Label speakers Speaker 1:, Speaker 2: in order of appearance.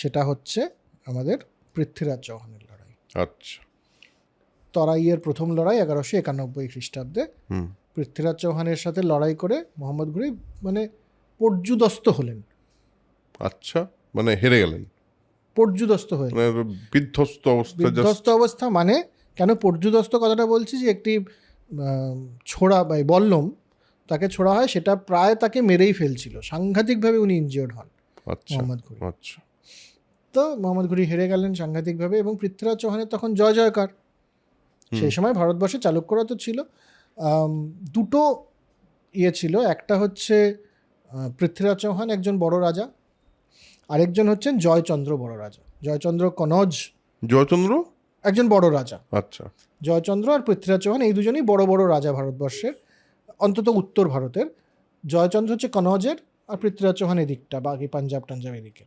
Speaker 1: সেটা হচ্ছে আমাদের পৃথ্বীরাজ চৌহানের লড়াই।
Speaker 2: আচ্ছা।
Speaker 1: তরাইয়ের প্রথম লড়াই এগারোশো একানব্বই খ্রিস্টাব্দে।
Speaker 2: হুম।
Speaker 1: পৃথ্বীরাজ চৌহানের সাথে লড়াই করে মোহাম্মদ ঘুরি মানে পর্যুদস্ত হলেন।
Speaker 2: আচ্ছা মানে হেরে গেলেন।
Speaker 1: পর্যুদস্ত হয়ে
Speaker 2: মানে বিধ্বস্ত অবস্থা
Speaker 1: বিধ্বস্ত অবস্থা মানে কেন পর্যুদস্ত কথাটা বলছি যে একটি ছোড়া বা বল্লম তাকে ছোড়া হয় সেটা প্রায় তাকে মেরেই ফেলছিল। সাংঘাতিকভাবে উনি ইনজিওর্ড হন
Speaker 2: আচ্ছা
Speaker 1: মোহাম্মদ ঘুরি
Speaker 2: আচ্ছা।
Speaker 1: তো মোহাম্মদ ঘুরি হেরে গেলেন সাংঘাতিকভাবে এবং পৃথ্বীরাজ চৌহানের তখন জয় জয়কার। সেই সময় ভারতবর্ষে চালুক্যরা তো ছিল। দুটো ইয়ে ছিল। একটা হচ্ছে পৃথ্বীরাজ চৌহান একজন বড় রাজা আরেকজন হচ্ছেন জয়চন্দ্র বড় রাজা। জয়চন্দ্র কনজ
Speaker 2: জয়চন্দ্র?
Speaker 1: একজন বড় রাজা।
Speaker 2: আচ্ছা।
Speaker 1: জয়চন্দ্র আর পৃথ্বীরাজ চৌহান এই দুজনেই বড় বড় রাজা ভারতবর্ষের অন্তত উত্তর ভারতের। জয়চন্দ্র হচ্ছে কনজের আর পৃথ্বীরাজ চৌহান এদিকটা বাকি পাঞ্জাব টাঞ্জাব এদিকে।